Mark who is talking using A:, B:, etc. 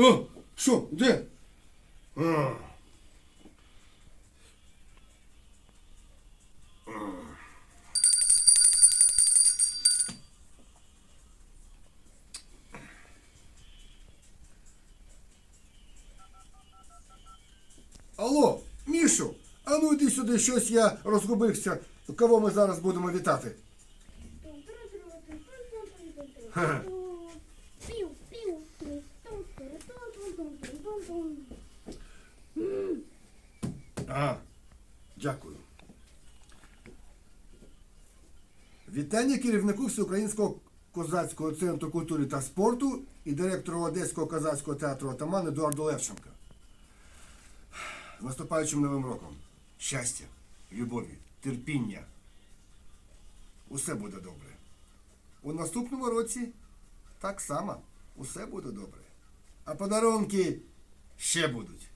A: О, що, де? А. Алло, Мішу, а ну йди сюди, щось я розгубився. Кого ми зараз будемо вітати? Ха. А, дякую. Вітання керівнику Всеукраїнського козацького центру культури та спорту і директору Одеського козацького театру Атаман Едуарду Левченка. З наступаючим новим роком. Щастя, любові, терпіння. Усе буде добре. У наступному році так само усе буде добре. А подарунки ще будуть.